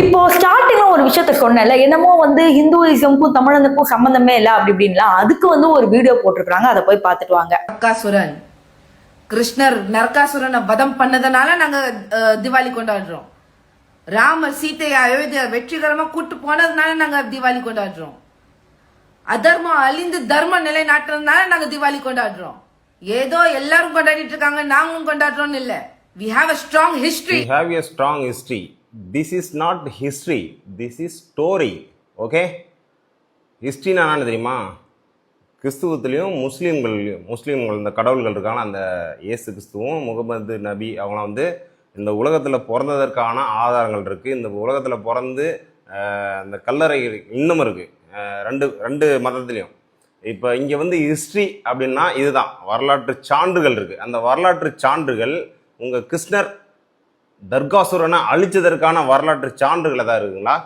இப்போ ஸ்டார்டிங்ல ஒரு விஷயத்த சொன்னேன்ல என்னமோ வந்து ஹிந்துயிசம்க்கும் தமிழனுக்கும் சம்பந்தமே இல்லை அப்படி இப்படின்லாம் அதுக்கு வந்து ஒரு வீடியோ போட்டிருக்காங்க அதை போய் பார்த்துட்டு வாங்க. நரகாசுரன். கிருஷ்ணர் நரகாசுரனை வதம் பண்ணதுனால நாங்க திவாலி கொண்டாடுறோம். ராமர் சீதையை அயோத்தியா வெற்றிகரமா கூட்டு போனதுனால நாங்க திவாலி கொண்டாடுறோம். அதர்மம் அழிந்து தர்மம் நிலைநாட்டுறதுனால நாங்க திவாலி கொண்டாடுறோம். ஏதோ எல்லாரும் கொண்டாடிட்டு இருக்காங்க நாங்களும் கொண்டாடுறோம்னு இல்ல. We have a strong history we have a strong this is not history this is story okay ஹிஸ்ட்ரினா தெரியுமா? கிறிஸ்துவத்துலேயும் முஸ்லீம்கள் முஸ்லீம்கள் இந்த கடவுள்கள் இருக்காங்க அந்த இயேசு கிறிஸ்துவும் முகமது நபி அவங்களாம் வந்து இந்த உலகத்தில் பிறந்ததற்கான ஆதாரங்கள் இருக்குது இந்த உலகத்தில் பிறந்து அந்த கல்லறை இன்னும் இருக்குது ரெண்டு ரெண்டு மதத்துலேயும். இப்போ இங்கே வந்து ஹிஸ்ட்ரி அப்படின்னா இதுதான். வரலாற்று சான்றுகள் இருக்குது அந்த வரலாற்று சான்றுகள் உங்கள் கிருஷ்ணர் தர்காசுரனை அழிச்சதற்கான வரலாற்று சான்றுகள் தான் இருக்குங்களா?